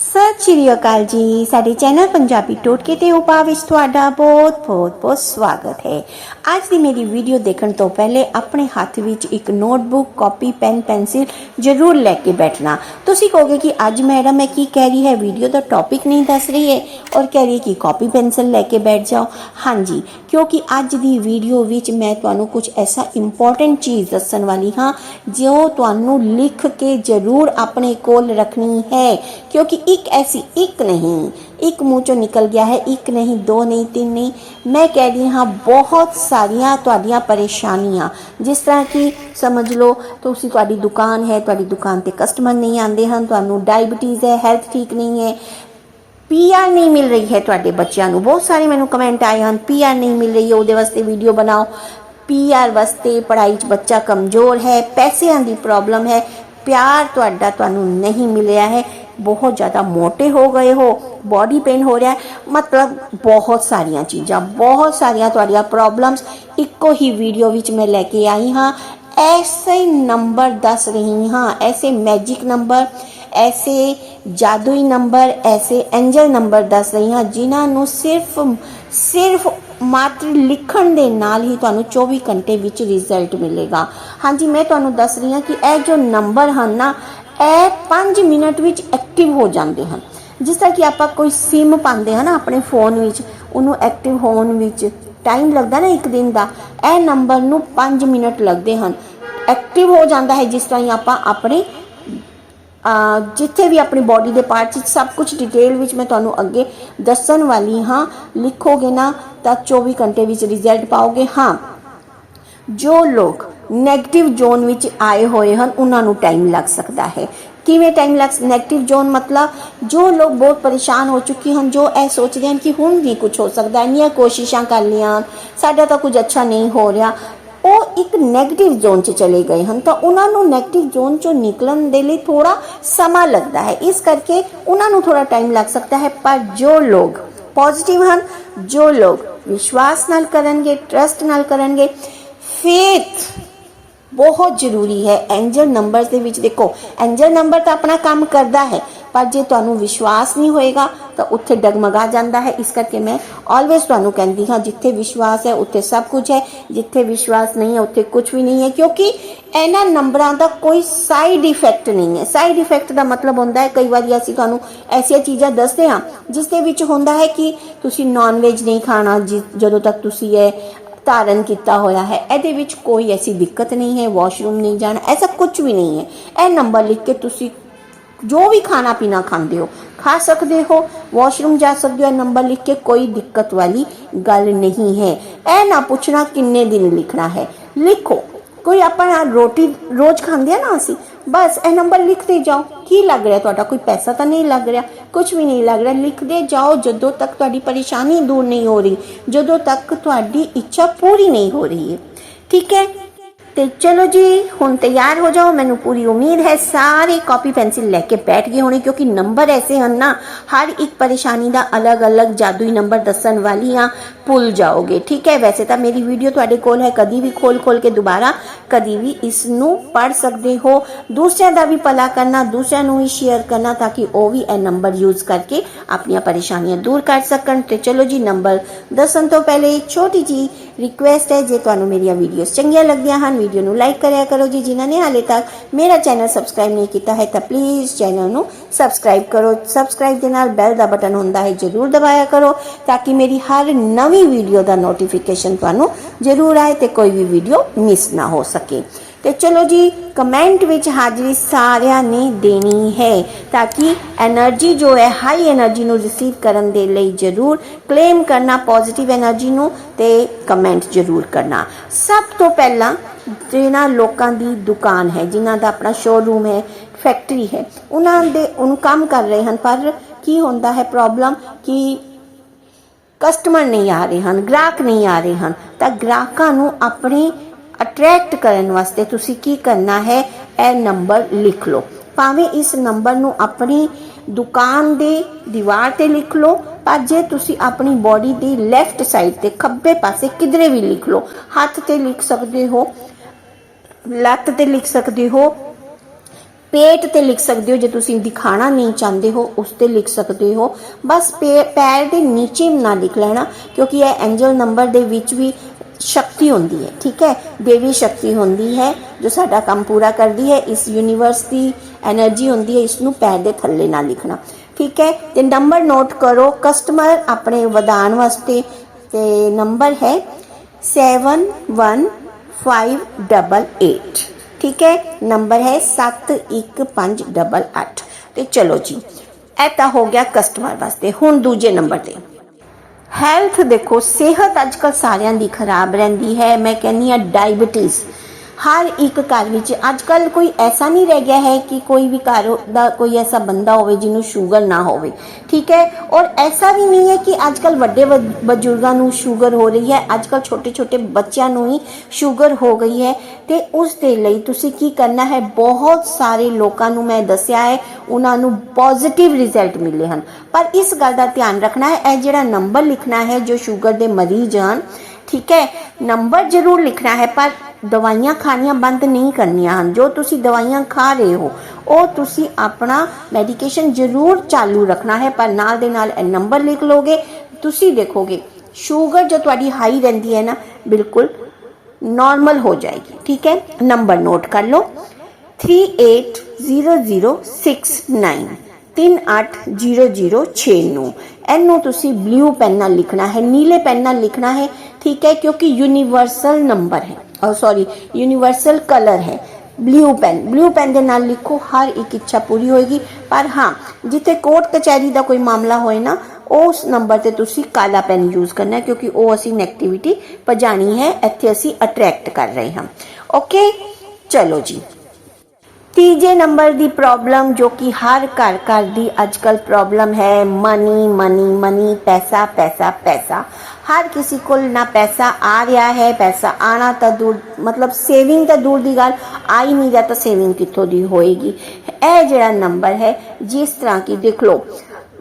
ਸਤਿ ਸ਼੍ਰੀ ਅਕਾਲ ਜੀ। ਸਾਡੇ ਚੈਨਲ ਪੰਜਾਬੀ ਟੋਟਕੇ ਤੇ ਉਪਾਅ ਵਿੱਚ ਤੁਹਾਡਾ ਬਹੁਤ ਬਹੁਤ ਬਹੁਤ ਸਵਾਗਤ ਹੈ। ਅੱਜ ਦੀ ਮੇਰੀ ਵੀਡੀਓ ਦੇਖਣ ਤੋਂ ਪਹਿਲੇ ਆਪਣੇ ਹੱਥ ਵਿੱਚ ਇੱਕ ਨੋਟਬੁੱਕ, ਕਾਪੀ, ਪੈਨ, ਪੈਨਸਿਲ ਜ਼ਰੂਰ ਲੈ ਕੇ ਬੈਠਣਾ। ਤੁਸੀਂ ਕਹੋਗੇ ਕਿ ਅੱਜ ਮੈਡਮ ਇਹ ਕੀ ਕਹਿ ਰਹੀ ਹੈ? ਵੀਡੀਓ ਦਾ ਟੌਪਿਕ ਨਹੀਂ ਦੱਸ ਰਹੀ ਹੈ ਔਰ ਕਹਿ ਰਹੀ ਹੈ ਕਿ ਕਾਪੀ, ਪੈਨਸਿਲ ਲੈ ਕੇ ਬੈਠ ਜਾਓ। ਹਾਂਜੀ, ਕਿਉਂਕਿ ਅੱਜ ਦੀ ਵੀਡੀਓ ਵਿੱਚ ਮੈਂ ਤੁਹਾਨੂੰ ਕੁਝ ਐਸਾ ਇੰਪੋਰਟੈਂਟ ਚੀਜ਼ ਦੱਸਣ ਵਾਲੀ ਹਾਂ, ਜੋ ਤੁਹਾਨੂੰ ਲਿਖ ਕੇ ਜ਼ਰੂਰ ਆਪਣੇ ਕੋਲ ਰੱਖਣੀ ਹੈ। ਕਿਉਂਕਿ ਇੱਕ ਐਸੀ ਇੱਕ ਨਹੀਂ ਇੱਕ ਮੂੰਹ ਚੋਂ ਨਿਕਲ ਗਿਆ ਹੈ, ਇੱਕ ਨਹੀਂ, ਦੋ ਨਹੀਂ, ਤਿੰਨ ਨਹੀਂ। ਮੈਂ ਕਹਿ ਰਹੀ ਹਾਂ, ਬਹੁਤ ਸਾਰੀਆਂ ਤੁਹਾਡੀਆਂ ਪਰੇਸ਼ਾਨੀਆਂ। ਜਿਸ ਤਰ੍ਹਾਂ ਕਿ ਸਮਝ ਲਓ, ਤੁਸੀਂ ਤੁਹਾਡੀ ਦੁਕਾਨ ਹੈ, ਤੁਹਾਡੀ ਦੁਕਾਨ ਤੇ ਕਸਟਮਰ ਨਹੀਂ ਆਉਂਦੇ ਹਨ, ਤੁਹਾਨੂੰ ਡਾਇਬੀਟੀਜ਼ ਹੈ ਹੈਲਥ ਠੀਕ ਨਹੀਂ ਹੈ। ਪੀਆਰ ਨਹੀਂ ਮਿਲ ਰਹੀ ਹੈ ਤੁਹਾਡੇ ਬੱਚਿਆਂ ਨੂੰ। ਬਹੁਤ ਸਾਰੇ ਮੈਨੂੰ ਕਮੈਂਟ ਆਏ ਹਨ ਪੀਆਰ ਨਹੀਂ ਮਿਲ ਰਹੀ, ਉਹਦੇ ਵਾਸਤੇ ਵੀਡੀਓ ਬਣਾਓ। ਪੀਆਰ ਵਾਸਤੇ ਪੜ੍ਹਾਈ 'ਚ ਬੱਚਾ ਕਮਜ਼ੋਰ ਹੈ, ਪੈਸਿਆਂ ਦੀ ਪ੍ਰੋਬਲਮ ਹੈ, ਪਿਆਰ ਤੁਹਾਡਾ ਤੁਹਾਨੂੰ ਨਹੀਂ ਮਿਲਿਆ ਹੈ। ਬਹੁਤ ਜ਼ਿਆਦਾ ਮੋਟੇ ਹੋ ਗਏ ਹੋ ਬਾਡੀ ਪੇਨ ਹੋ ਰਿਹਾ ਮਤਲਬ ਬਹੁਤ ਸਾਰੀਆਂ ਚੀਜ਼ਾਂ, ਬਹੁਤ ਸਾਰੀਆਂ ਤੁਹਾਡੀਆਂ ਪ੍ਰੋਬਲਮਸ ਇੱਕੋ ਹੀ ਵੀਡੀਓ ਵਿੱਚ ਮੈਂ ਲੈ ਕੇ ਆਈ ਹਾਂ। ਐਸੇ ਨੰਬਰ ਦੱਸ ਰਹੀ ਹਾਂ, ਐਸੇ ਮੈਜਿਕ ਨੰਬਰ ਐਸੇ ਜਾਦੂਈ ਨੰਬਰ ਐਸੇ ਐਂਜਲ ਨੰਬਰ ਦੱਸ ਰਹੀ ਹਾਂ, ਜਿਨ੍ਹਾਂ ਨੂੰ ਸਿਰਫ ਸਿਰਫ ਮਾਤਰ ਲਿਖਣ ਦੇ ਨਾਲ ਹੀ ਤੁਹਾਨੂੰ 24 ਘੰਟੇ ਵਿੱਚ ਰਿਜ਼ਲਟ ਮਿਲੇਗਾ। ਹਾਂਜੀ, ਮੈਂ ਤੁਹਾਨੂੰ ਦੱਸ ਰਹੀ ਹਾਂ ਕਿ ਇਹ ਜੋ ਨੰਬਰ ਹਨ ਨਾ ਇਹ 5 ਮਿੰਟ ਵਿੱਚ ਐਕਟਿਵ ਹੋ ਜਾਂਦੇ ਹਨ। ਜਿਸ ਤਰ੍ਹਾਂ ਕਿ ਆਪਾਂ ਕੋਈ ਸਿਮ ਪਾਉਂਦੇ ਹਾਂ ਨਾ ਆਪਣੇ ਫੋਨ ਵਿੱਚ, ਉਹਨੂੰ ਐਕਟਿਵ ਹੋਣ ਵਿੱਚ ਟਾਈਮ ਲੱਗਦਾ ਨਾ ਇੱਕ ਦਿਨ ਦਾ, ਇਹ ਨੰਬਰ ਨੂੰ 5 ਮਿੰਟ ਲੱਗਦੇ ਹਨ। ਐਕਟਿਵ ਹੋ ਜਾਂਦਾ ਹੈ ਜਿਸ ਤਰ੍ਹਾਂ ਹੀ ਆਪਾਂ ਆਪਣੇ ਜਿੱਥੇ ਵੀ ਆਪਣੀ ਬਾਡੀ ਦੇ ਪਾਰਟਸ ਵਿੱਚ ਸਭ ਕੁਝ ਡਿਟੇਲ ਵਿੱਚ ਮੈਂ ਤੁਹਾਨੂੰ ਅੱਗੇ ਦੱਸਣ ਵਾਲੀ ਹਾਂ। ਲਿਖੋਗੇ ਨਾ ਤਾਂ 24 ਘੰਟੇ ਵਿੱਚ ਰਿਜ਼ਲਟ ਪਾਓਗੇ। ਹਾਂ, ਜੋ ਲੋਕ 네ਗੇਟਿਵ ਜ਼ੋਨ ਵਿੱਚ ਆਏ ਹੋਏ ਹਨ, ਉਹਨਾਂ ਨੂੰ ਟਾਈਮ ਲੱਗ ਸਕਦਾ ਹੈ। ਕਿਵੇਂ ਟਾਈਮ ਲੱਗ 네ਗੇਟਿਵ ਜ਼ੋਨ ਮਤਲਬ ਜੋ ਲੋਕ ਬਹੁਤ ਪਰੇਸ਼ਾਨ ਹੋ ਚੁੱਕੇ ਹਨ, ਜੋ ਇਹ ਸੋਚਦੇ ਹਨ ਕਿ ਹੁਣ ਵੀ ਕੁਝ ਹੋ ਸਕਦਾ ਹੈ ਨੀਆਂ ਕੋਸ਼ਿਸ਼ਾਂ ਕਰ ਲੀਆਂ ਸਾਡਾ ਤਾਂ ਕੁਝ ਅੱਛਾ ਨਹੀਂ ਹੋ ਰਿਹਾ। ਉਹ ਇੱਕ 네ਗੇਟਿਵ ਜ਼ੋਨ 'ਚ ਚਲੇ ਗਏ ਹਨ, ਤਾਂ ਉਹਨਾਂ ਨੂੰ 네ਗੇਟਿਵ ਜ਼ੋਨ 'ਚੋਂ ਨਿਕਲਣ ਦੇ ਲਈ ਥੋੜਾ ਸਮਾਂ ਲੱਗਦਾ ਹੈ। ਇਸ ਕਰਕੇ ਉਹਨਾਂ ਨੂੰ ਥੋੜਾ ਟਾਈਮ ਲੱਗ ਸਕਦਾ ਹੈ, ਪਰ ਜੋ ਲੋਕ ਪੋਜ਼ਿਟਿਵ ਹਨ, ਜੋ ਲੋਕ ਵਿਸ਼ਵਾਸ ਨਾਲ ਕਰਨਗੇ ਟਰਸਟ ਨਾਲ ਕਰਨਗੇ ਫੇਥ ਬਹੁਤ ਜ਼ਰੂਰੀ ਹੈ। ਐਂਜਲ ਨੰਬਰਸ ਦੇ ਵਿੱਚ ਦੇਖੋ ਐਂਜਲ ਨੰਬਰ ਤਾਂ ਆਪਣਾ ਕੰਮ ਕਰਦਾ ਹੈ, ਪਰ ਜੇ ਤੁਹਾਨੂੰ ਵਿਸ਼ਵਾਸ ਨਹੀਂ ਹੋਏਗਾ, ਤਾਂ ਉੱਥੇ ਡਗਮਗਾ ਜਾਂਦਾ ਹੈ। ਇਸ ਕਰਕੇ ਮੈਂ ਆਲਵੇਸ ਤੁਹਾਨੂੰ ਕਹਿੰਦੀ ਹਾਂ, ਜਿੱਥੇ ਵਿਸ਼ਵਾਸ ਹੈ, ਉੱਥੇ ਸਭ ਕੁਝ ਹੈ। ਜਿੱਥੇ ਵਿਸ਼ਵਾਸ ਨਹੀਂ ਹੈ, ਉੱਥੇ ਕੁਝ ਵੀ ਨਹੀਂ ਹੈ, ਕਿਉਂਕਿ ਇਹਨਾਂ ਨੰਬਰਾਂ ਦਾ ਕੋਈ ਸਾਈਡ ਇਫੈਕਟ ਨਹੀਂ ਹੈ। ਸਾਈਡ ਇਫੈਕਟ ਦਾ ਮਤਲਬ ਹੁੰਦਾ ਹੈ, ਕਈ ਵਾਰੀ ਅਸੀਂ ਤੁਹਾਨੂੰ ਐਸੀਆਂ ਚੀਜ਼ਾਂ ਦੱਸਦੇ ਹਾਂ, ਜਿਸ ਦੇ ਵਿੱਚ ਹੁੰਦਾ ਹੈ ਕਿ ਤੁਸੀਂ ਨਾਨ ਵੇਜ ਨਹੀਂ ਖਾਣਾ ਜਦੋਂ ਤੱਕ ਤੁਸੀਂ ਇਹ ਧਾਰਨ ਕੀਤਾ ਹੋਇਆ ਹੈ। ਇਹਦੇ ਵਿੱਚ ਕੋਈ ਐਸੀ ਦਿੱਕਤ ਨਹੀਂ ਹੈ ਵਾਸ਼ਰੂਮ ਨਹੀਂ ਜਾਣਾ, ਐਸਾ ਕੁਝ ਵੀ ਨਹੀਂ ਹੈ। ਇਹ ਨੰਬਰ ਲਿਖ ਕੇ ਤੁਸੀਂ ਜੋ ਵੀ ਖਾਣਾ ਪੀਣਾ ਖਾਂਦੇ ਹੋ, ਖਾ ਸਕਦੇ ਹੋ ਵਾਸ਼ਰੂਮ ਜਾ ਸਕਦੇ ਹੋ, ਇਹ ਨੰਬਰ ਲਿਖ ਕੇ ਕੋਈ ਦਿੱਕਤ ਵਾਲੀ ਗੱਲ ਨਹੀਂ ਹੈ। ਇਹ ਨਾ ਪੁੱਛਣਾ ਕਿੰਨੇ ਦਿਨ ਲਿਖਣਾ ਹੈ। ਲਿਖੋ, ਕੋਈ ਆਪਾਂ ਰੋਟੀ ਰੋਜ਼ ਖਾਂਦੇ ਆ ਨਾ ਅਸੀਂ ਬਸ ਇਹ ਨੰਬਰ ਲਿਖਦੇ ਜਾਓ। ਕੀ ਲੱਗ ਰਿਹਾ ਤੁਹਾਡਾ? ਕੋਈ ਪੈਸਾ ਤਾਂ ਨਹੀਂ ਲੱਗ ਰਿਹਾ? ਕੁਝ ਵੀ ਨਹੀਂ ਲੱਗ ਰਿਹਾ। ਲਿਖਦੇ ਜਾਓ ਜਦੋਂ ਤੱਕ ਤੁਹਾਡੀ ਪਰੇਸ਼ਾਨੀ ਦੂਰ ਨਹੀਂ ਹੋ ਰਹੀ। ਜਦੋਂ ਤੱਕ ਤੁਹਾਡੀ ਇੱਛਾ ਪੂਰੀ ਨਹੀਂ ਹੋ ਰਹੀ ਹੈ। ਠੀਕ ਹੈ? ਤੇ ਚਲੋ ਜੀ, ਹੁਣ ਤਿਆਰ ਹੋ ਜਾਓ। ਮੈਨੂੰ ਪੂਰੀ ਉਮੀਦ ਹੈ ਸਾਰੇ ਕਾਪੀ ਪੈਨਸਿਲ ਲੈ ਕੇ ਬੈਠ ਗਏ ਹੋਣੇ, ਕਿਉਂਕਿ ਨੰਬਰ ਐਸੇ ਹਨ ਨਾ, ਹਰ ਇੱਕ ਪਰੇਸ਼ਾਨੀ ਦਾ ਅਲੱਗ-ਅਲੱਗ ਜਾਦੂਈ ਨੰਬਰ ਦੱਸਣ ਵਾਲੀ ਆ ਭੁੱਲ ਜਾਓਗੇ। ਠੀਕ ਹੈ? ਵੈਸੇ ਤਾਂ ਮੇਰੀ ਵੀਡੀਓ ਤੁਹਾਡੇ ਕੋਲ ਹੈ। ਕਦੀ ਵੀ ਖੋਲ-ਖੋਲ ਕੇ ਦੁਬਾਰਾ ਕਦੀ ਵੀ ਇਸ ਨੂੰ ਪੜ ਸਕਦੇ ਹੋ। ਦੂਸਰਿਆਂ ਦਾ ਵੀ ਭਲਾ ਕਰਨਾ, ਦੂਸਰਿਆਂ ਨੂੰ ਵੀ ਸ਼ੇਅਰ ਕਰਨਾ ਤਾਂ ਕਿ ਉਹ ਵੀ ਇਹ ਨੰਬਰ ਯੂਜ਼ ਕਰਕੇ ਆਪਣੀਆਂ ਪਰੇਸ਼ਾਨੀਆਂ ਦੂਰ ਕਰ ਸਕਣ। ਤੇ ਚਲੋ ਜੀ ਨੰਬਰ ਦੱਸਣ ਤੋਂ ਪਹਿਲੇ ਇੱਕ ਛੋਟੀ ਜੀ ਰਿਕੁਐਸਟ ਹੈ। ਜੇ ਤੁਹਾਨੂੰ ਮੇਰੀਆਂ ਵੀਡੀਓਜ਼ ਚੰਗੀਆਂ ਲੱਗਦੀਆਂ ਹਨ ਵੀਡੀਓ ਨੂੰ ਲਾਈਕ ਕਰਿਆ ਕਰੋ ਜੀ। ਜਿਨ੍ਹਾਂ ਨੇ ਹਾਲੇ ਤੱਕ ਮੇਰਾ ਚੈਨਲ ਸਬਸਕ੍ਰਾਈਬ ਨਹੀਂ ਕੀਤਾ ਹੈ, ਤਾਂ ਪਲੀਜ਼ ਚੈਨਲ ਨੂੰ ਸਬਸਕ੍ਰਾਈਬ ਕਰੋ। ਸਬਸਕ੍ਰਾਈਬ ਦੇ ਨਾਲ ਬੈਲ ਦਾ ਬਟਨ ਹੁੰਦਾ ਹੈ, ਜਰੂਰ ਦਬਾਇਆ ਕਰੋ, ਤਾਂ ਕਿ ਮੇਰੀ ਹਰ ਨਵੀਂ ਨਵੀਂ ਵੀਡੀਓ ਦਾ ਨੋਟੀਫਿਕੇਸ਼ਨ ਤੁਹਾਨੂੰ ਜ਼ਰੂਰ ਆਏ ਤੇ ਕੋਈ ਵੀ ਵੀਡੀਓ ਮਿਸ ਨਾ ਹੋ ਸਕੇ। ਤੇ ਚਲੋ ਜੀ ਕਮੈਂਟ ਵਿੱਚ ਹਾਜ਼ਰੀ ਸਾਰਿਆਂ ਨੇ ਦੇਣੀ ਹੈ ਤਾਂ ਕਿ એનર્ਜੀ ਜੋ ਹੈ ਹਾਈ એનર્ਜੀ ਨੂੰ ਰਿਸੀਵ ਕਰਨ ਦੇ ਲਈ ਜ਼ਰੂਰ ਕਲੇਮ ਕਰਨਾ ਪੋਜ਼ਿਟਿਵ એનર્ਜੀ ਨੂੰ ਤੇ ਕਮੈਂਟ ਜ਼ਰੂਰ ਕਰਨਾ। ਸਭ ਤੋਂ ਪਹਿਲਾਂ ਜਿਹਨਾਂ ਲੋਕਾਂ ਦੀ ਦੁਕਾਨ ਹੈ ਜਿਨ੍ਹਾਂ ਦਾ ਆਪਣਾ ਸ਼ੋਰੂਮ ਹੈ ਫੈਕਟਰੀ ਹੈ, ਉਹਨਾਂ ਦੇ, ਉਹਨੂੰ ਕੰਮ ਕਰ ਰਹੇ ਹਨ, ਪਰ ਕੀ ਹੁੰਦਾ ਹੈ ਪ੍ਰੋਬਲਮ ਕਿ ਕਸਟਮਰ ਨਹੀਂ ਆ ਰਹੇ ਹਨ, ਗ੍ਰਾਹਕ ਨਹੀਂ ਆ ਰਹੇ ਹਨ, ਤਾਂ ਗ੍ਰਾਹਕਾਂ ਨੂੰ ਆਪਣੇ ਅਟਰੈਕਟ ਕਰਨ ਵਾਸਤੇ ਤੁਸੀਂ ਕੀ ਕਰਨਾ ਹੈ? ਇਹ ਨੰਬਰ ਲਿਖ ਲਓ। ਭਾਵੇਂ ਇਸ ਨੰਬਰ ਨੂੰ ਆਪਣੀ ਦੁਕਾਨ ਦੇ ਦੀਵਾਰ ਤੇ ਲਿਖ ਲਓ, ਪਰ ਜੇ ਤੁਸੀਂ ਆਪਣੀ ਬਾਡੀ ਦੀ ਲੈਫਟ ਸਾਈਡ ਤੇ ਖੱਬੇ ਪਾਸੇ ਕਿਧਰੇ ਵੀ ਲਿਖ ਲਓ, ਹੱਥ ਤੇ ਲਿਖ ਸਕਦੇ ਹੋ, ਲੱਤ ਤੇ ਲਿਖ ਸਕਦੇ ਹੋ ਪੇਟ ਤੇ ਲਿਖ ਸਕਦੇ ਹੋ, ਜੇ ਤੁਸੀਂ ਦਿਖਾਣਾ ਨਹੀਂ ਚਾਹੁੰਦੇ ਹੋ, ਉਸ ਤੇ ਲਿਖ ਸਕਦੇ ਹੋ। ਬਸ ਪੈਰ ਦੇ ਨੀਚੇ ਨਾ ਲਿਖ ਲੈਣਾ, ਕਿਉਂਕਿ ਇਹ ਐਂਜਲ ਨੰਬਰ ਦੇ ਵਿੱਚ ਵੀ ਸ਼ਕਤੀ ਹੁੰਦੀ ਹੈ, ਠੀਕ ਹੈ? ਦੇਵੀ ਸ਼ਕਤੀ ਹੁੰਦੀ ਹੈ, ਜੋ ਸਾਡਾ ਕੰਮ ਪੂਰਾ ਕਰਦੀ ਹੈ, ਇਸ ਯੂਨੀਵਰਸ ਦੀ એનર્ਜੀ ਹੁੰਦੀ ਹੈ ਇਸ ਨੂੰ ਪੈਰ ਦੇ ਥੱਲੇ ਨਾ ਲਿਖਣਾ, ਠੀਕ ਹੈ? ਤੇ ਨੰਬਰ ਨੋਟ ਕਰੋ ਕਸਟਮਰ ਆਪਣੇ ਵਧਾਨ ਵਾਸਤੇ, ਤੇ ਨੰਬਰ ਹੈ 71588 ਠੀਕ ਹੈ? ਨੰਬਰ ਹੈ 71588 ਤੇ ਚਲੋ ਜੀ, ਇਹ ਤਾਂ ਹੋ ਗਿਆ ਕਸਟਮਰ ਵਾਸਤੇ। ਹੁਣ ਦੂਜੇ ਨੰਬਰ ਤੇ। ਹੈਲਥ ਦੇਖੋ, ਸਿਹਤ ਅੱਜਕੱਲ ਸਾਰਿਆਂ ਦੀ ਖਰਾਬ ਰਹਿੰਦੀ ਹੈ। ਮੈਂ ਕਹਿੰਨੀ ਆ ਡਾਇਬੀਟੀਜ਼ ਹਰ ਇੱਕ ਘਰ ਵਿੱਚ ਅੱਜ ਅੱਜਕੱਲ ਕੋਈ ਐਸਾ ਨਹੀਂ ਰਹਿ ਗਿਆ ਹੈ ਕਿ ਕੋਈ ਵੀ ਘਰ ਦਾ ਕੋਈ ਐਸਾ ਬੰਦਾ ਹੋਵੇ ਜਿਹਨੂੰ ਸ਼ੂਗਰ ਨਾ ਹੋਵੇ, ਠੀਕ ਹੈ? ਔਰ ਐਸਾ ਵੀ ਨਹੀਂ ਹੈ ਕਿ ਅੱਜ ਅੱਜਕੱਲ ਵੱਡੇ ਬ- ਬਜ਼ੁਰਗਾਂ ਨੂੰ ਸ਼ੂਗਰ ਹੋ ਰਹੀ ਹੈ ਅੱਜ ਅੱਜਕੱਲ ਛੋਟੇ ਛੋਟੇ ਬੱਚਿਆਂ ਨੂੰ ਹੀ ਸ਼ੂਗਰ ਹੋ ਗਈ ਹੈ। ਤੇ ਉਸ ਦੇ ਲਈ ਤੁਸੀਂ ਕੀ ਕਰਨਾ ਹੈ? ਬਹੁਤ ਸਾਰੇ ਲੋਕਾਂ ਨੂੰ ਮੈਂ ਦੱਸਿਆ ਹੈ, ਉਹਨਾਂ ਨੂੰ ਪੋਜ਼ਿਟਿਵ ਰਿਜ਼ਲਟ ਮਿਲੇ ਹਨ। ਪਰ ਇਸ ਗੱਲ ਦਾ ਧਿਆਨ ਰੱਖਣਾ ਹੈ, ਇਹ ਜਿਹੜਾ ਨੰਬਰ ਲਿਖਣਾ ਹੈ ਜੋ ਸ਼ੂਗਰ ਦੇ ਮਰੀਜ਼ ਹਨ, ਠੀਕ ਹੈ? ਨੰਬਰ ਜ਼ਰੂਰ ਲਿਖਣਾ ਹੈ, ਪਰ ਦਵਾਈਆਂ ਖਾਣੀਆਂ ਬੰਦ ਨਹੀਂ ਕਰਨੀਆਂ ਹਨ। ਜੋ ਤੁਸੀਂ ਦਵਾਈਆਂ ਖਾ ਰਹੇ ਹੋ, ਉਹ ਤੁਸੀਂ ਆਪਣਾ ਮੈਡੀਕੇਸ਼ਨ ਜ਼ਰੂਰ ਚਾਲੂ ਰੱਖਣਾ ਹੈ, ਪਰ ਨਾਲ ਦੇ ਨਾਲ ਇਹ ਨੰਬਰ ਲਿਖ ਲੋਗੇ ਤੁਸੀਂ ਦੇਖੋਗੇ ਸ਼ੂਗਰ ਜੋ ਤੁਹਾਡੀ ਹਾਈ ਰਹਿੰਦੀ ਹੈ ਨਾ, ਬਿਲਕੁਲ ਨਾਰਮਲ ਹੋ ਜਾਏਗੀ, ਠੀਕ ਹੈ? ਨੰਬਰ ਨੋਟ ਕਰ ਲਓ 380069 38006 ਨੂੰ ਇਹਨੂੰ ਤੁਸੀਂ ਬਲੂ ਪੈਨ ਨਾਲ ਲਿਖਣਾ ਹੈ, ਨੀਲੇ ਪੈਨ ਨਾਲ ਲਿਖਣਾ ਹੈ, ਠੀਕ ਹੈ, ਕਿਉਂਕਿ ਯੂਨੀਵਰਸਲ ਨੰਬਰ ਹੈ। ਸੌਰੀ ਯੂਨੀਵਰਸਲ ਕਲਰ ਹੈ। ਬਲੂ ਪੈਨ ਬਲੂ ਪੈਨ ਦੇ ਨਾਲ ਲਿਖੋ, ਹਰ ਇੱਕ ਇੱਛਾ ਪੂਰੀ ਹੋਏਗੀ। ਪਰ ਹਾਂ, ਜਿੱਥੇ ਕੋਰਟ ਕਚਹਿਰੀ ਦਾ ਕੋਈ ਮਾਮਲਾ ਹੋਏ ਨਾ, ਉਸ ਨੰਬਰ ਤੇ ਤੁਸੀਂ ਕਾਲਾ ਪੈਨ ਯੂਜ਼ ਕਰਨਾ ਕਿਉਂਕਿ ਉਹ ਅਸੀਂ ਨੈਗੇਟਿਵਿਟੀ ਭਜਾਣੀ ਹੈ, ਇੱਥੇ ਅਸੀਂ ਅਟਰੈਕਟ ਕਰ ਰਹੇ ਹਾਂ। ਓਕੇ ਚਲੋ ਜੀ। ਤੀਜੇ ਨੰਬਰ ਦੀ ਪ੍ਰੋਬਲਮ ਜੋ ਕਿ ਹਰ ਘਰ ਘਰ ਦੀ ਅੱਜਕੱਲ ਪ੍ਰੋਬਲਮ ਹੈ ਮਨੀ ਮਨੀ ਮਨੀ ਪੈਸਾ ਪੈਸਾ ਪੈਸਾ। ਹਰ ਕਿਸੇ ਕੋਲ ਨਾ ਪੈਸਾ ਆ ਰਿਹਾ ਹੈ, ਪੈਸਾ ਆਣਾ ਤਾਂ ਦੂਰ, ਮਤਲਬ ਸੇਵਿੰਗ ਤਾਂ ਦੂਰ ਦੀ ਗੱਲ, ਆ ਹੀ ਨਹੀਂ ਰਿਹਾ ਤਾਂ ਸੇਵਿੰਗ ਕਿੱਥੋਂ ਦੀ ਹੋਏਗੀ? ਇਹ ਜਿਹੜਾ ਨੰਬਰ ਹੈ, ਜਿਸ ਤਰ੍ਹਾਂ ਕਿ ਦੇਖ ਲਓ,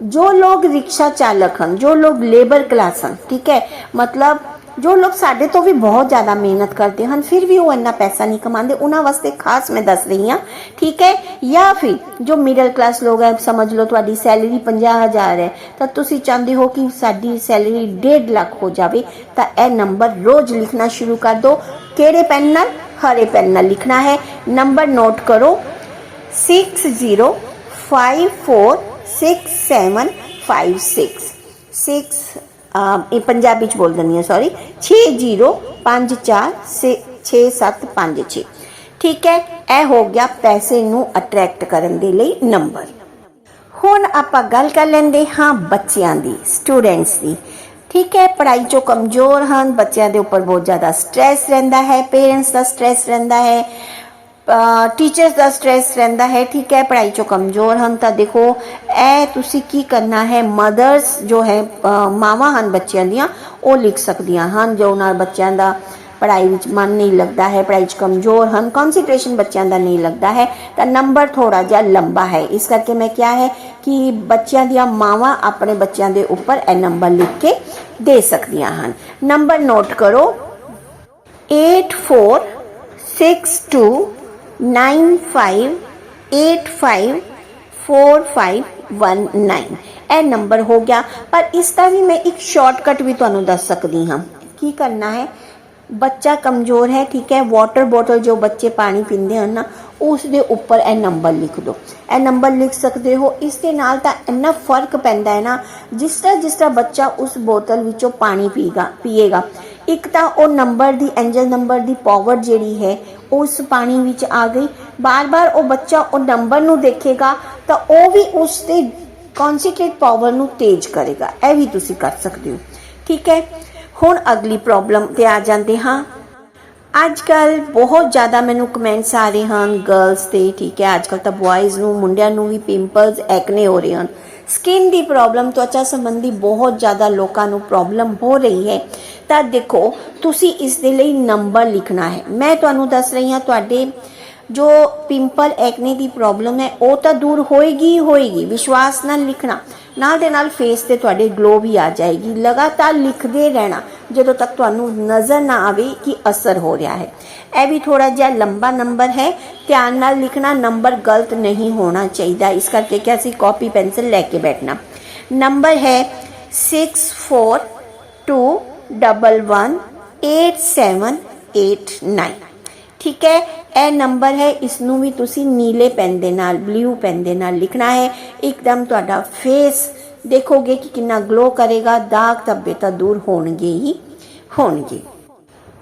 ਜੋ ਲੋਕ ਰਿਕਸ਼ਾ ਚਾਲਕ ਹਨ, ਜੋ ਲੋਕ ਲੇਬਰ ਕਲਾਸ ਹਨ, ਠੀਕ ਹੈ, ਮਤਲਬ ਜੋ ਲੋਕ ਸਾਡੇ ਤੋਂ ਵੀ ਬਹੁਤ ਜ਼ਿਆਦਾ ਮਿਹਨਤ ਕਰਦੇ ਹਨ ਫਿਰ ਵੀ ਉਹ ਇੰਨਾ ਪੈਸਾ ਨਹੀਂ ਕਮਾਉਂਦੇ ਉਹਨਾਂ ਵਾਸਤੇ ਖਾਸ ਮੈਂ ਦੱਸ ਰਹੀ ਹਾਂ ਠੀਕ ਹੈ ਜਾਂ ਫਿਰ ਜੋ ਮਿਡਲ ਕਲਾਸ ਲੋਕ ਹੈ ਸਮਝ ਲਓ ਤੁਹਾਡੀ ਸੈਲਰੀ 50000 ਹੈ ਤਾਂ ਤੁਸੀਂ ਚਾਹੁੰਦੇ ਹੋ ਕਿ ਸਾਡੀ ਸੈਲਰੀ 1.5 ਲੱਖ ਹੋ ਜਾਵੇ ਤਾਂ ਇਹ ਨੰਬਰ ਰੋਜ਼ ਲਿਖਣਾ ਸ਼ੁਰੂ ਕਰ ਦਿਓ ਕਿਹੜੇ ਪੈਨ ਨਾਲ ਹਰੇ ਪੈਨ ਨਾਲ ਲਿਖਣਾ ਹੈ ਨੰਬਰ ਨੋਟ ਕਰੋ 60546756 6 ਅਮ ਇਹ ਪੰਜਾਬੀ ਚ ਬੋਲ ਦਿੰਦੀ ਹਾਂ ਸੌਰੀ 60546756 ਠੀਕ ਹੈ, ਇਹ ਹੋ ਗਿਆ ਪੈਸੇ ਨੂੰ ਅਟਰੈਕਟ ਕਰਨ ਦੇ ਲਈ ਨੰਬਰ ਹੁਣ ਆਪਾਂ ਗੱਲ ਕਰ ਲੈਂਦੇ ਹਾਂ ਬੱਚਿਆਂ ਦੀ ਸਟੂਡੈਂਟਸ ਦੀ। ਠੀਕ ਹੈ, ਪੜ੍ਹਾਈ ਚੋਂ ਕਮਜ਼ੋਰ ਹਨ, ਬੱਚਿਆਂ ਦੇ ਉੱਪਰ ਬਹੁਤ ਜ਼ਿਆਦਾ ਸਟ੍ਰੈਸ ਰਹਿੰਦਾ ਹੈ ਪੇਰੈਂਟਸ ਦਾ ਸਟ੍ਰੈਸ ਰਹਿੰਦਾ ਹੈ। ਟੀਚਰਸ ਦਾ ਸਟ੍ਰੈਸ ਰਹਿੰਦਾ ਹੈ, ਠੀਕ ਹੈ, ਪੜ੍ਹਾਈ ਚੋਂ ਕਮਜ਼ੋਰ ਹਨ ਤਾਂ ਦੇਖੋ, ਇਹ ਤੁਸੀਂ ਕੀ ਕਰਨਾ ਹੈ ਮਦਰਸ ਜੋ ਹੈ ਮਾਵਾਂ ਹਨ ਬੱਚਿਆਂ ਦੀਆਂ, ਉਹ ਲਿਖ ਸਕਦੀਆਂ ਹਨ, ਜੋ ਨਾਲ ਬੱਚਿਆਂ ਦਾ ਪੜ੍ਹਾਈ ਵਿੱਚ ਮਨ ਨਹੀਂ ਲੱਗਦਾ ਹੈ, ਪੜ੍ਹਾਈ 'ਚ ਕਮਜ਼ੋਰ ਹਨ ਕਨਸੈਂਟਰੇਸ਼ਨ ਬੱਚਿਆਂ ਦਾ ਨਹੀਂ ਲੱਗਦਾ ਹੈ, ਤਾਂ ਨੰਬਰ ਥੋੜਾ ਜਿਹਾ ਲੰਬਾ ਹੈ। ਇਸ ਕਰਕੇ ਮੈਂ ਕਿਹਾ ਹੈ ਕਿ ਬੱਚਿਆਂ ਦੀਆਂ ਮਾਵਾਂ ਆਪਣੇ ਬੱਚਿਆਂ ਦੇ ਉੱਪਰ ਇਹ ਨੰਬਰ ਲਿਖ ਕੇ ਦੇ ਸਕਦੀਆਂ ਹਨ। ਨੰਬਰ ਨੋਟ ਕਰੋ 8565854519 ਇਹ ਨੰਬਰ ਹੋ ਗਿਆ ਪਰ ਇਸ ਦਾ ਵੀ ਮੈਂ ਇੱਕ ਸ਼ਾਰਟਕਟ ਵੀ ਤੁਹਾਨੂੰ ਦੱਸ ਸਕਦੀ ਹਾਂ ਕੀ ਕਰਨਾ ਹੈ ਬੱਚਾ ਕਮਜ਼ੋਰ ਹੈ ਠੀਕ ਹੈ ਵਾਟਰ ਬੋਟਲ ਜੋ ਬੱਚੇ ਪਾਣੀ ਪੀਂਦੇ ਹਨ ਨਾ ਉਸ ਦੇ ਉੱਪਰ ਇਹ ਨੰਬਰ ਲਿਖ ਦਿਓ ਇਹ ਨੰਬਰ ਲਿਖ ਸਕਦੇ ਹੋ ਇਸ ਦੇ ਨਾਲ ਤਾਂ ਇੰਨਾ ਫ਼ਰਕ ਪੈਂਦਾ ਹੈ ਨਾ ਜਿਸ ਤਰ੍ਹਾਂ ਜਿਸ ਤਰ੍ਹਾਂ ਬੱਚਾ ਉਸ ਬੋਤਲ ਵਿੱਚੋਂ ਪਾਣੀ ਪੀਗਾ ਪੀਏਗਾ ਇੱਕ ਤਾਂ ਉਹ ਨੰਬਰ ਦੀ ਐਂਜਲ ਨੰਬਰ ਦੀ ਪਾਵਰ ਜਿਹੜੀ ਹੈ ਉਸ ਪਾਣੀ ਵਿੱਚ ਆ ਗਈ। ਬਾਰ-ਬਾਰ ਉਹ ਬੱਚਾ ਉਹ ਨੰਬਰ ਨੂੰ ਦੇਖੇਗਾ ਤਾਂ ਉਹ ਵੀ ਉਸ ਦੇ ਕਨਸੈਂਟਰੇਟ ਪਾਵਰ ਨੂੰ ਤੇਜ਼ ਕਰੇਗਾ। ਇਹ ਵੀ ਤੁਸੀਂ ਕਰ ਸਕਦੇ ਹੋ। ਠੀਕ ਹੈ? ਹੁਣ ਅਗਲੀ ਪ੍ਰੋਬਲਮ ਤੇ ਆ ਜਾਂਦੇ ਹਾਂ। ਅੱਜ ਕੱਲ ਬਹੁਤ ਜ਼ਿਆਦਾ ਮੈਨੂੰ ਕਮੈਂਟਸ ਆ ਰਹੇ ਹਨ ਗਰਲਸ ਤੇ। ਠੀਕ ਹੈ? ਅੱਜ ਕੱਲ ਤਾਂ ਬॉयਜ਼ ਨੂੰ, ਮੁੰਡਿਆਂ ਨੂੰ ਵੀ ਪਿੰਪਲਸ ਐਕਨੇ ਹੋ ਰਹੇ ਹਨ। ਸਕਿਨ ਦੀ ਪ੍ਰੋਬਲਮ ਤਵਚਾ ਸੰਬੰਧੀ ਬਹੁਤ ਜ਼ਿਆਦਾ ਲੋਕਾਂ ਨੂੰ ਪ੍ਰੋਬਲਮ ਹੋ ਰਹੀ ਹੈ। ਤਾਂ ਦੇਖੋ, ਤੁਸੀਂ ਇਸ ਦੇ ਲਈ ਨੰਬਰ ਲਿਖਣਾ ਹੈ। ਮੈਂ ਤੁਹਾਨੂੰ ਦੱਸ ਰਹੀ ਹਾਂ ਤੁਹਾਡੇ ਜੋ ਪਿੰਪਲ ਐਕਨੇ ਦੀ ਪ੍ਰੋਬਲਮ ਹੈ, ਉਹ ਤਾਂ ਦੂਰ ਹੋਏਗੀ ਹੀ ਹੋਏਗੀ, ਵਿਸ਼ਵਾਸ ਨਾਲ ਲਿਖਣਾ। ਨਾਲ ਦੇ ਨਾਲ ਫੇਸ ਤੇ ਤੁਹਾਡੇ ਗਲੋ ਵੀ ਆ ਜਾਏਗੀ, ਲਗਾਤਾਰ ਲਿਖਦੇ ਰਹਿਣਾ, ਜਦੋਂ ਤੱਕ ਤੁਹਾਨੂੰ ਨਜ਼ਰ ਨਾ ਆਵੇ ਕਿ ਅਸਰ ਹੋ ਰਿਹਾ ਹੈ। ਇਹ ਵੀ ਥੋੜਾ ਜਿਹਾ ਲੰਬਾ ਨੰਬਰ ਹੈ, ਧਿਆਨ ਨਾਲ ਲਿਖਣਾ ਨੰਬਰ ਗਲਤ ਨਹੀਂ ਹੋਣਾ ਚਾਹੀਦਾ। ਇਸ ਕਰਕੇ ਕਿ ਅਸੀਂ ਕਾਪੀ ਪੈਨਸਲ ਲੈ ਕੇ ਬੈਠਣਾ। ਨੰਬਰ ਹੈ 6421118789 ਠੀਕ ਹੈ, ਇਹ ਨੰਬਰ ਹੈ ਇਸ ਨੂੰ ਵੀ ਤੁਸੀਂ ਨੀਲੇ ਪੈਨ ਦੇ ਨਾਲ ਬਲੂ ਪੈਨ ਦੇ ਨਾਲ ਲਿਖਣਾ ਹੈ। ਇੱਕਦਮ ਤੁਹਾਡਾ ਫੇਸ ਦੇਖੋਗੇ ਕਿ ਕਿੰਨਾ ਗਲੋ ਕਰੇਗਾ, ਦਾਗ ਧੱਬੇ ਤਾਂ ਦੂਰ ਹੋਣਗੇ ਹੀ ਹੋਣਗੇ।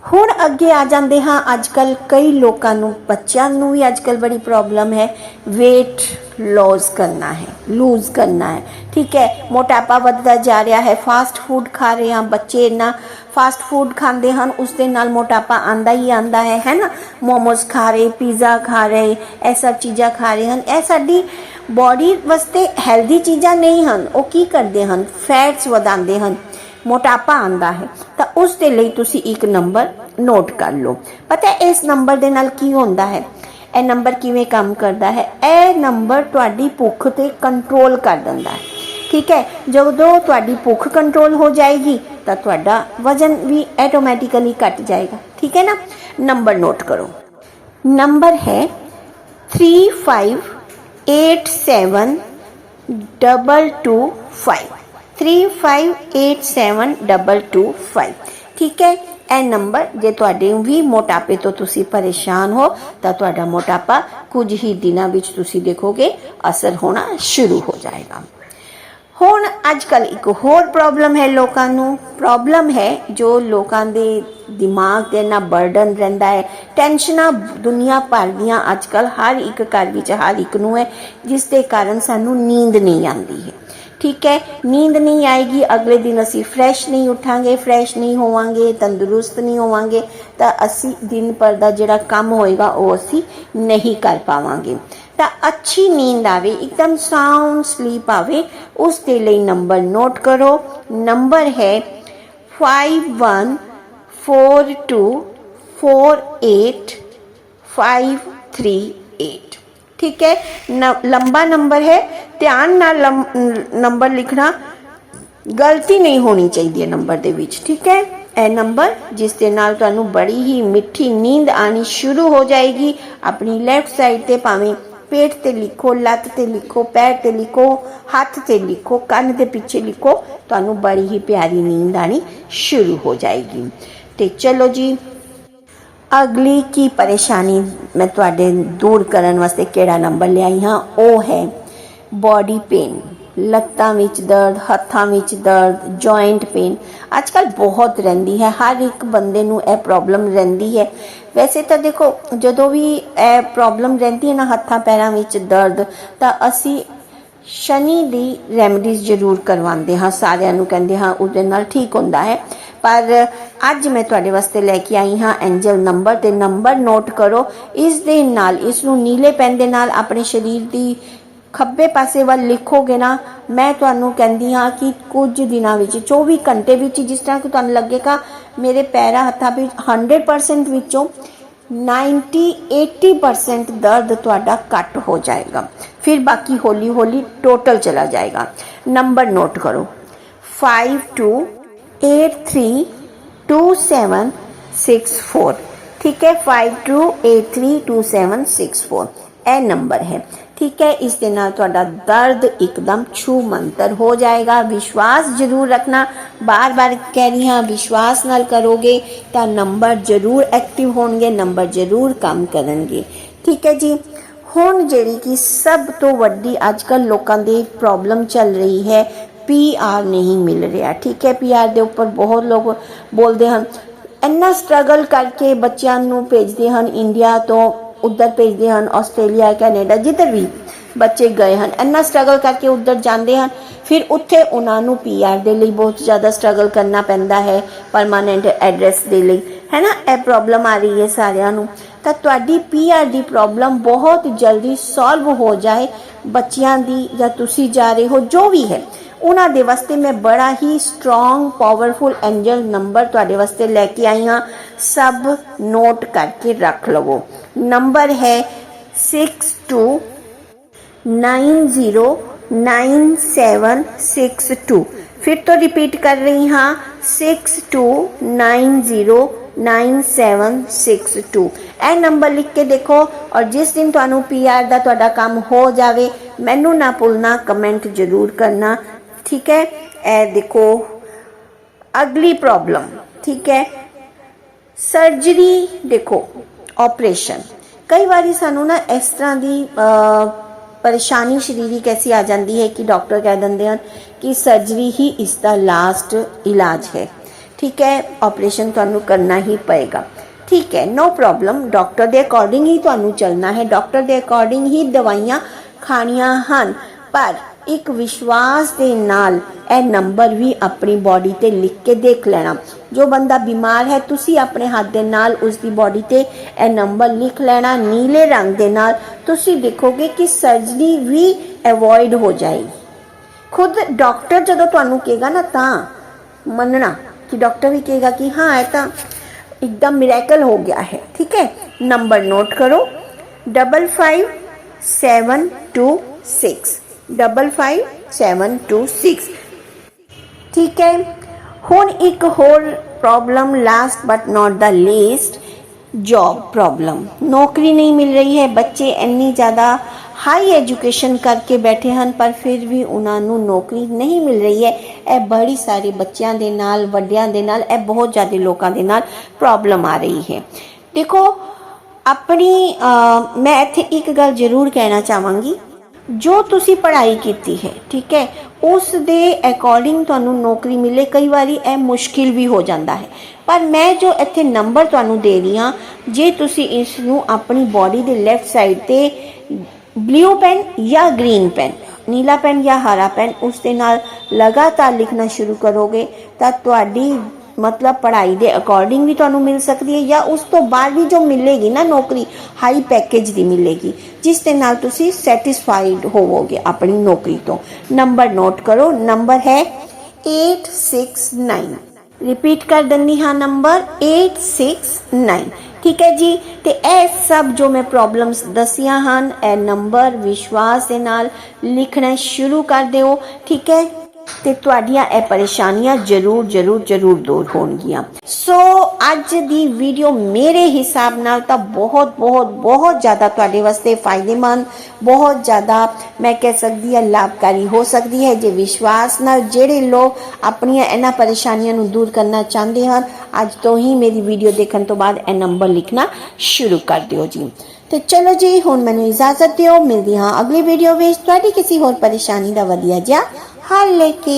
ਹੁਣ ਅੱਗੇ ਆ ਜਾਂਦੇ ਹਾਂ। ਅੱਜ ਕੱਲ ਕਈ ਲੋਕਾਂ ਨੂੰ, ਬੱਚਿਆਂ ਨੂੰ ਵੀ ਅੱਜ ਕੱਲ ਬੜੀ ਪ੍ਰੋਬਲਮ ਹੈ। weight ਲੋਸ ਕਰਨਾ ਹੈ ਲੂਜ਼ ਕਰਨਾ ਹੈ। ਠੀਕ ਹੈ, ਮੋਟਾਪਾ ਵੱਧਦਾ ਜਾ ਰਿਹਾ ਹੈ। ਫਾਸਟ ਫੂਡ ਖਾ ਰਹੇ ਹਾਂ। ਬੱਚੇ ਇੰਨਾ ਫਾਸਟ ਫੂਡ ਖਾਂਦੇ ਹਨ, ਉਸ ਦੇ ਨਾਲ ਮੋਟਾਪਾ ਆਂਦਾ ਹੀ ਆਂਦਾ ਹੈ। ਹੈ ਨਾ? ਮੋਮੋਸ ਖਾ ਰਹੇ ਪੀਜ਼ਾ ਖਾ ਰਹੇ, ਇਹ ਸਭ ਚੀਜ਼ਾਂ ਖਾ ਰਹੇ ਹਨ। ਇਹ ਸਾਡੀ ਬਾਡੀ ਵਾਸਤੇ ਹੈਲਦੀ ਚੀਜ਼ਾਂ ਨਹੀਂ ਹਨ। ਉਹ ਕੀ ਕਰਦੇ ਹਨ? ਫੈਟਸ ਵਧਾਉਂਦੇ ਹਨ। ਮੋਟਾਪਾ ਆਂਦਾ ਹੈ, ਤਾਂ ਉਸ ਦੇ ਲਈ ਤੁਸੀਂ ਇੱਕ ਨੰਬਰ ਨੋਟ ਕਰ ਲਓ। ਪਤਾ ਹੈ, ਇਸ ਨੰਬਰ ਦੇ ਨਾਲ ਕੀ ਹੁੰਦਾ ਹੈ? ਇਹ ਨੰਬਰ ਕਿਵੇਂ ਕੰਮ ਕਰਦਾ ਹੈ? ਇਹ ਨੰਬਰ ਤੁਹਾਡੀ ਭੁੱਖ ਤੇ ਕੰਟਰੋਲ ਕਰ ਦਿੰਦਾ ਹੈ। ਠੀਕ ਹੈ, ਜਦੋਂ ਤੁਹਾਡੀ ਭੁੱਖ ਕੰਟਰੋਲ ਹੋ ਜਾਏਗੀ, ਤਾਂ ਤੁਹਾਡਾ ਵਜ਼ਨ ਵੀ ਆਟੋਮੈਟਿਕਲੀ ਘਟ ਜਾਏਗਾ। ਠੀਕ ਹੈ ਨਾ? ਨੰਬਰ ਨੋਟ ਕਰੋ। ਨੰਬਰ ਹੈ 35872225 35872225 ਠੀਕ ਹੈ? ਇਹ ਨੰਬਰ ਜੇ ਤੁਹਾਡੇ ਵੀ ਮੋਟਾਪੇ ਤੋਂ ਤੁਸੀਂ ਪਰੇਸ਼ਾਨ ਹੋ, ਤਾਂ ਤੁਹਾਡਾ ਮੋਟਾਪਾ ਕੁਝ ਹੀ ਦਿਨਾਂ ਵਿੱਚ ਤੁਸੀਂ ਦੇਖੋਗੇ, ਅਸਰ ਹੋਣਾ ਸ਼ੁਰੂ ਹੋ ਜਾਏਗਾ। ਹੁਣ ਅੱਜ ਕੱਲ ਇੱਕ ਹੋਰ ਪ੍ਰੋਬਲਮ ਹੈ ਲੋਕਾਂ ਨੂੰ। ਪ੍ਰੋਬਲਮ ਹੈ ਜੋ ਲੋਕਾਂ ਦੇ ਦਿਮਾਗ ਤੇ ਨਾ ਬਰਡਨ ਰਹਿੰਦਾ ਹੈ। ਟੈਨਸ਼ਨਾਂ ਦੁਨੀਆ ਭਰ ਦੀਆਂ ਅੱਜ ਕੱਲ ਹਰ ਇੱਕ ਘਰ ਵਿੱਚ ਹਰ ਇੱਕ ਨੂੰ ਹੈ, ਜਿਸ ਦੇ ਕਾਰਨ ਸਾਨੂੰ ਨੀਂਦ ਨਹੀਂ ਆਉਂਦੀ ਹੈ। ਠੀਕ ਹੈ, ਨੀਂਦ ਨਹੀਂ ਆਏਗੀ, ਅਗਲੇ ਦਿਨ ਅਸੀਂ ਫਰੈਸ਼ ਨਹੀਂ ਉਠਾਂਗੇ ਫਰੈਸ਼ ਨਹੀਂ ਹੋਵਾਂਗੇ, ਤੰਦਰੁਸਤ ਨਹੀਂ ਹੋਵਾਂਗੇ, ਤਾਂ ਅਸੀਂ ਦਿਨ ਭਰ ਦਾ ਜਿਹੜਾ ਕੰਮ ਹੋਏਗਾ ਉਹ ਅਸੀਂ ਨਹੀਂ ਕਰ ਪਾਵਾਂਗੇ। ਤਾਂ ਅੱਛੀ ਨੀਂਦ ਆਵੇ, ਇੱਕਦਮ ਸਾਊਂਡ ਸਲੀਪ ਆਵੇ, ਉਸ ਦੇ ਲਈ ਨੰਬਰ ਨੋਟ ਕਰੋ। ਨੰਬਰ ਹੈ 5142485538 ਠੀਕ ਹੈ, ਨ- ਲੰਬਾ ਨੰਬਰ ਹੈ, ਧਿਆਨ ਨਾਲ ਲੰਮ- ਨੰਬਰ ਲਿਖਣਾ ਗਲਤੀ ਨਹੀਂ ਹੋਣੀ ਚਾਹੀਦੀ ਹੈ ਨੰਬਰ ਦੇ ਵਿੱਚ, ਠੀਕ ਹੈ? ਇਹ ਨੰਬਰ ਜਿਸ ਦੇ ਨਾਲ ਤੁਹਾਨੂੰ ਬੜੀ ਹੀ ਮਿੱਠੀ ਨੀਂਦ ਆਣੀ ਸ਼ੁਰੂ ਹੋ ਜਾਏਗੀ, ਆਪਣੀ ਲੈਫਟ ਸਾਈਡ ਤੇ ਭਾਵੇਂ ਪੇਟ ਤੇ ਲਿਖੋ, ਲੱਤ ਤੇ ਲਿਖੋ, ਪੈਰ ਤੇ ਲਿਖੋ, ਹੱਥ ਤੇ ਲਿਖੋ, ਕੰਨ ਦੇ ਪਿੱਛੇ ਲਿਖੋ, ਤੁਹਾਨੂੰ ਬੜੀ ਹੀ ਪਿਆਰੀ ਨੀਂਦ ਆਣੀ ਸ਼ੁਰੂ ਹੋ ਜਾਏਗੀ। ਤੇ ਚਲੋ ਜੀ ਅਗਲੀ ਕੀ ਪਰੇਸ਼ਾਨੀ ਮੈਂ ਤੁਹਾਡੇ ਦੂਰ ਕਰਨ ਵਾਸਤੇ ਕਿਹੜਾ ਨੰਬਰ ਲਿਆਈ ਹਾਂ? ਉਹ ਹੈ ਬਾਡੀ ਪੇਨ ਲੱਤਾਂ ਵਿੱਚ ਦਰਦ, ਹੱਥਾਂ ਵਿੱਚ ਦਰਦ ਜੁਆਇੰਟ ਪੇਨ ਅੱਜ ਕੱਲ ਬਹੁਤ ਰਹਿੰਦੀ ਹੈ, ਹਰ ਇੱਕ ਬੰਦੇ ਨੂੰ ਇਹ ਪ੍ਰੋਬਲਮ ਰਹਿੰਦੀ ਹੈ। ਵੈਸੇ ਤਾਂ ਦੇਖੋ, ਜਦੋਂ ਵੀ ਇਹ ਪ੍ਰੋਬਲਮ ਰਹਿੰਦੀ ਹੈ ਨਾ, ਹੱਥਾਂ, ਪੈਰਾਂ ਵਿੱਚ ਦਰਦ, ਤਾਂ ਅਸੀਂ ਸ਼ਨੀ ਦੀ ਰੈਮਡੀਜ਼ ਜ਼ਰੂਰ ਕਰਵਾਉਂਦੇ ਹਾਂ। ਸਾਰਿਆਂ ਨੂੰ ਕਹਿੰਦੇ ਹਾਂ, ਉਹਦੇ ਨਾਲ ਠੀਕ ਹੁੰਦਾ ਹੈ। ਪਰ ਅੱਜ ਮੈਂ ਤੁਹਾਡੇ ਵਾਸਤੇ ਲੈ ਕੇ ਆਈ ਹਾਂ ਐਂਜਲ ਨੰਬਰ ਤੇ ਨੰਬਰ ਨੋਟ ਕਰੋ। ਇਸ ਦੇ ਨਾਲ, ਇਸ ਨੂੰ ਨੀਲੇ ਪੈਨ ਦੇ ਨਾਲ ਆਪਣੇ ਸਰੀਰ ਦੀ ਖੱਬੇ ਪਾਸੇ ਵੱਲ ਲਿਖੋਗੇ ਨਾ, ਮੈਂ ਤੁਹਾਨੂੰ ਕਹਿੰਦੀ ਹਾਂ ਕਿ ਕੁਝ ਦਿਨਾਂ ਵਿੱਚ 24 ਘੰਟੇ ਵਿੱਚ ਜਿਸ ਤਰ੍ਹਾਂ ਕਿ ਤੁਹਾਨੂੰ ਲੱਗੇਗਾ, ਮੇਰੇ ਪੈਰਾਂ ਹੱਥਾਂ ਵਿੱਚ 100% ਵਿੱਚੋਂ 90 80% ਦਰਦ ਤੁਹਾਡਾ ਘੱਟ ਹੋ ਜਾਏਗਾ। ਫਿਰ ਬਾਕੀ ਹੌਲੀ ਹੌਲੀ ਟੋਟਲ ਚਲਾ ਜਾਏਗਾ। ਨੰਬਰ ਨੋਟ ਕਰੋ। 52832764 ਠੀਕ ਹੈ 52832764 ਇਹ ਨੰਬਰ ਹੈ ਠੀਕ ਹੈ ਇਸ ਦੇ ਨਾਲ ਤੁਹਾਡਾ ਦਰਦ ਇੱਕਦਮ ਛੂ ਮੰਤਰ ਹੋ ਜਾਏਗਾ ਵਿਸ਼ਵਾਸ ਜ਼ਰੂਰ ਰੱਖਣਾ ਬਾਰ-ਬਾਰ ਕਹਿ ਰਹੀ ਹਾਂ ਵਿਸ਼ਵਾਸ ਨਾਲ ਕਰੋਗੇ ਤਾਂ ਨੰਬਰ ਜ਼ਰੂਰ ਐਕਟਿਵ ਹੋਣਗੇ ਨੰਬਰ ਜ਼ਰੂਰ ਕੰਮ ਕਰਨਗੇ ਠੀਕ ਹੈ ਜੀ ਹੁਣ ਜਿਹੜੀ ਕਿ ਸਭ ਤੋਂ ਵੱਡੀ ਅੱਜਕੱਲ ਲੋਕਾਂ ਦੀ ਪ੍ਰੋਬਲਮ ਚੱਲ ਰਹੀ ਹੈ ਪੀਆਰ ਨਹੀਂ ਮਿਲ ਰਿਹਾ, ਠੀਕ ਹੈ? ਪੀਆਰ ਦੇ ਉੱਪਰ ਬਹੁਤ ਲੋਕ ਬੋਲਦੇ ਹਨ। ਇੰਨਾ ਸਟਰਗਲ ਕਰਕੇ ਬੱਚਿਆਂ ਨੂੰ ਭੇਜਦੇ ਹਨ ਇੰਡੀਆ ਤੋਂ ਉੱਧਰ ਭੇਜਦੇ ਹਨ ਆਸਟ੍ਰੇਲੀਆ ਕੈਨੇਡਾ ਜਿੱਧਰ ਵੀ ਬੱਚੇ ਗਏ ਹਨ। ਇੰਨਾ ਸਟਰਗਲ ਕਰਕੇ ਉੱਧਰ ਜਾਂਦੇ ਹਨ। ਫਿਰ ਉੱਥੇ ਉਹਨਾਂ ਨੂੰ ਪੀਆਰ ਦੇ ਲਈ ਬਹੁਤ ਜ਼ਿਆਦਾ ਸਟਰਗਲ ਕਰਨਾ ਪੈਂਦਾ ਹੈ ਪਰਮਾਨੈਂਟ ਐਡਰੈਸ ਦੇ ਲਈ। ਹੈ ਨਾ? ਇਹ ਪ੍ਰੋਬਲਮ ਆ ਰਹੀ ਹੈ ਸਾਰਿਆਂ ਨੂੰ। ਤਾਂ ਤੁਹਾਡੀ ਪੀਆਰ ਦੀ ਪ੍ਰੋਬਲਮ ਬਹੁਤ ਜਲਦੀ ਸੋਲਵ ਹੋ ਜਾਏ, ਬੱਚਿਆਂ ਦੀ ਜਾਂ ਤੁਸੀਂ ਜਾ ਰਹੇ ਹੋ, ਜੋ ਵੀ ਹੈ। ਉਹਨਾਂ ਦੇ ਵਾਸਤੇ ਮੈਂ ਬੜਾ ਹੀ ਸਟਰੋਂਗ ਪਾਵਰਫੁਲ ਐਂਜਲ ਨੰਬਰ ਤੁਹਾਡੇ ਵਾਸਤੇ ਲੈ ਕੇ ਆਈ ਹਾਂ ਸਭ ਨੋਟ ਕਰਕੇ ਰੱਖ ਲਵੋ ਨੰਬਰ ਹੈ 62 909762 फिर तो रिपीट कर रही हाँ 62909762 ਇਹ ਨੰਬਰ ਲਿਖ ਕੇ ਦੇਖੋ ਔਰ ਜਿਸ ਦਿਨ ਤੁਹਾਨੂੰ ਪੀਆਰ ਦਾ ਤੁਹਾਡਾ ਕੰਮ ਹੋ ਜਾਵੇ ਮੈਨੂੰ ਨਾ ਭੁੱਲਣਾ ਕਮੈਂਟ ਜ਼ਰੂਰ ਕਰਨਾ ਠੀਕ ਹੈ ਇਹ ਦੇਖੋ ਅਗਲੀ ਪ੍ਰੋਬਲਮ ਠੀਕ ਹੈ ਸਰਜਰੀ ਦੇਖੋ ਆਪਰੇਸ਼ਨ ਕਈ ਵਾਰੀ ਸਾਨੂੰ ਨਾ ਇਸ ਤਰ੍ਹਾਂ ਦੀ ਪਰੇਸ਼ਾਨੀ ਸਰੀਰਕ ਐਸੀ ਆ ਜਾਂਦੀ ਹੈ ਕਿ ਡਾਕਟਰ ਕਹਿ ਦਿੰਦੇ ਹਨ ਕਿ ਸਰਜਰੀ ਹੀ ਇਸ ਦਾ ਲਾਸਟ ਇਲਾਜ ਹੈ ਠੀਕ ਹੈ ਆਪਰੇਸ਼ਨ ਤੁਹਾਨੂੰ ਕਰਨਾ ਹੀ ਪਏਗਾ ਠੀਕ ਹੈ ਨੋ ਪ੍ਰੋਬਲਮ ਡਾਕਟਰ ਦੇ ਅਕੋਰਡਿੰਗ ਹੀ ਤੁਹਾਨੂੰ ਚੱਲਣਾ ਹੈ ਡਾਕਟਰ ਦੇ ਅਕੋਰਡਿੰਗ ਹੀ ਦਵਾਈਆਂ ਖਾਣੀਆਂ ਹਨ ਪਰ ਇੱਕ ਵਿਸ਼ਵਾਸ ਦੇ ਨਾਲ ਇਹ ਨੰਬਰ ਵੀ ਆਪਣੀ ਬਾਡੀ ਤੇ ਲਿਖ ਕੇ ਦੇਖ ਲੈਣਾ। ਜੋ ਬੰਦਾ ਬਿਮਾਰ ਹੈ, ਤੁਸੀਂ ਆਪਣੇ ਹੱਥ ਦੇ ਨਾਲ ਉਸ ਦੀ ਬਾਡੀ ਤੇ ਇਹ ਨੰਬਰ ਲਿਖ ਲੈਣਾ, ਨੀਲੇ ਰੰਗ ਦੇ ਨਾਲ। ਤੁਸੀਂ ਦੇਖੋਗੇ ਕਿ ਸਰਜਰੀ ਵੀ ਅਵੋਇਡ ਹੋ ਜਾਏਗੀ। ਖੁਦ ਡਾਕਟਰ ਜਦੋਂ ਤੁਹਾਨੂੰ ਕਹੇਗਾ ਨਾ ਤਾਂ ਮੰਨਣਾ ਕਿ ਡਾਕਟਰ ਵੀ ਕਹੇਗਾ ਕਿ ਹਾਂ, ਇਹ ਤਾਂ ਇੱਕਦਮ ਮਿਰੇਕਲ ਹੋ ਗਿਆ ਹੈ। ਠੀਕ ਹੈ? ਨੰਬਰ ਨੋਟ ਕਰੋ। 5572 6 ਡਬਲ 55726 ਠੀਕ ਹੈ। ਹੁਣ ਇੱਕ ਹੋਰ problem last but not the least job problem ਨੌਕਰੀ ਨਹੀਂ ਮਿਲ ਰਹੀ ਹੈ। ਬੱਚੇ ਇੰਨੀ ਜ਼ਿਆਦਾ ਹਾਈ ਐਜੂਕੇਸ਼ਨ ਕਰਕੇ ਬੈਠੇ ਹਨ, ਪਰ ਫਿਰ ਵੀ ਉਹਨਾਂ ਨੂੰ ਨੌਕਰੀ ਨਹੀਂ ਮਿਲ ਰਹੀ ਹੈ। ਇਹ ਬੜੀ ਸਾਰੇ ਬੱਚਿਆਂ ਦੇ ਨਾਲ, ਵੱਡਿਆਂ ਦੇ ਨਾਲ, ਇਹ ਬਹੁਤ ਜ਼ਿਆਦਾ ਲੋਕਾਂ ਦੇ ਨਾਲ ਪ੍ਰੋਬਲਮ ਆ ਰਹੀ ਹੈ। ਦੇਖੋ, ਆਪਣੀ ਮੈਂ ਇੱਥੇ ਇੱਕ ਗੱਲ ਜ਼ਰੂਰ ਕਹਿਣਾ ਚਾਹਾਂਗੀ। ਜੋ ਤੁਸੀਂ ਪੜ੍ਹਾਈ ਕੀਤੀ ਹੈ, ਠੀਕ ਹੈ, ਉਸ ਦੇ ਅਕੋਰਡਿੰਗ ਤੁਹਾਨੂੰ ਨੌਕਰੀ ਮਿਲੇ। ਕਈ ਵਾਰੀ ਇਹ ਮੁਸ਼ਕਿਲ ਵੀ ਹੋ ਜਾਂਦਾ ਹੈ। ਪਰ ਮੈਂ ਜੋ ਇੱਥੇ ਨੰਬਰ ਤੁਹਾਨੂੰ ਦੇ ਰਹੀ ਹਾਂ, ਜੇ ਤੁਸੀਂ ਇਸ ਨੂੰ ਆਪਣੀ ਬਾਡੀ ਦੇ ਲੈਫਟ ਸਾਈਡ ਤੇ ਬਲੂ ਪੈਨ ਜਾਂ ਗ੍ਰੀਨ ਪੈਨ ਨੀਲਾ ਪੈਨ ਜਾਂ ਹਰਾ ਪੈਨ ਉਸ ਦੇ ਨਾਲ ਲਗਾਤਾਰ ਲਿਖਣਾ ਸ਼ੁਰੂ ਕਰੋਗੇ, ਤਾਂ ਤੁਹਾਡੀ ਮਤਲਬ ਪੜ੍ਹਾਈ ਦੇ ਅਕੋਰਡਿੰਗ ਵੀ ਤੁਹਾਨੂੰ ਮਿਲ ਸਕਦੀ ਹੈ ਜਾਂ ਉਸ ਤੋਂ ਬਾਅਦ ਵੀ ਜੋ ਮਿਲੇਗੀ ਨਾ ਨੌਕਰੀ ਹਾਈ ਪੈਕੇਜ ਦੀ ਮਿਲੇਗੀ, ਜਿਸ ਦੇ ਨਾਲ ਤੁਸੀਂ ਸੈਟੀਸਫਾਈਡ ਹੋਵੋਗੇ ਆਪਣੀ ਨੌਕਰੀ ਤੋਂ। ਨੰਬਰ ਨੋਟ ਕਰੋ ਨੰਬਰ ਹੈ 869 ਰਿਪੀਟ ਕਰ ਦਿੰਦੀ ਹਾਂ ਨੰਬਰ 869 ਠੀਕ ਹੈ ਜੀ? ਤੇ ਇਹ ਸਭ ਜੋ ਮੈਂ ਪ੍ਰੋਬਲਮਸ ਦਸੀਆਂ ਹਨ, ਇਹ ਨੰਬਰ ਵਿਸ਼ਵਾਸ ਦੇ ਨਾਲ ਲਿਖਣਾ ਸ਼ੁਰੂ ਕਰ ਦਿਓ। ਠੀਕ ਹੈ? ਤੇ ਤੁਹਾਡੀਆਂ ਇਹ ਪਰੇਸ਼ਾਨੀਆਂ ਜ਼ਰੂਰ ਜ਼ਰੂਰ ਜ਼ਰੂਰ ਦੂਰ ਹੋਣਗੀਆਂ। ਸੋ ਅੱਜ ਦੀ ਵੀਡੀਓ ਮੇਰੇ ਹਿਸਾਬ ਨਾਲ ਤਾਂ ਬਹੁਤ ਬਹੁਤ ਬਹੁਤ ਜ਼ਿਆਦਾ ਤੁਹਾਡੇ ਵਾਸਤੇ ਫਾਇਦੇਮੰਦ, ਬਹੁਤ ਜ਼ਿਆਦਾ ਮੈਂ ਕਹਿ ਸਕਦੀ ਹਾਂ ਲਾਭਕਾਰੀ ਹੋ ਸਕਦੀ ਹੈ। ਜੇ ਵਿਸ਼ਵਾਸ ਨਾਲ ਜਿਹੜੇ ਲੋਕ ਆਪਣੀਆਂ ਇਹਨਾਂ ਪਰੇਸ਼ਾਨੀਆਂ ਨੂੰ ਦੂਰ ਕਰਨਾ ਚਾਹੁੰਦੇ ਹਨ, ਅੱਜ ਤੋਂ ਹੀ ਮੇਰੀ ਵੀਡੀਓ ਦੇਖਣ ਤੋਂ ਬਾਅਦ ਇਹ ਨੰਬਰ ਲਿਖਣਾ ਸ਼ੁਰੂ ਕਰ ਦਿਓ ਜੀ। ਤੇ ਚਲੋ ਜੀ, ਹੁਣ ਮੈਨੂੰ ਇਜਾਜ਼ਤ ਦਿਓ। ਮਿਲਦੀ ਹਾਂ ਅਗਲੀ ਵੀਡੀਓ ਵਿੱਚ। ਤੁਹਾਡੀ ਕਿਸੇ ਹੋਰ ਪਰੇਸ਼ਾਨੀ ਦਾ ਵਧੀਆ ਜਿਹਾ ਹੱਲ ਲੈ ਕੇ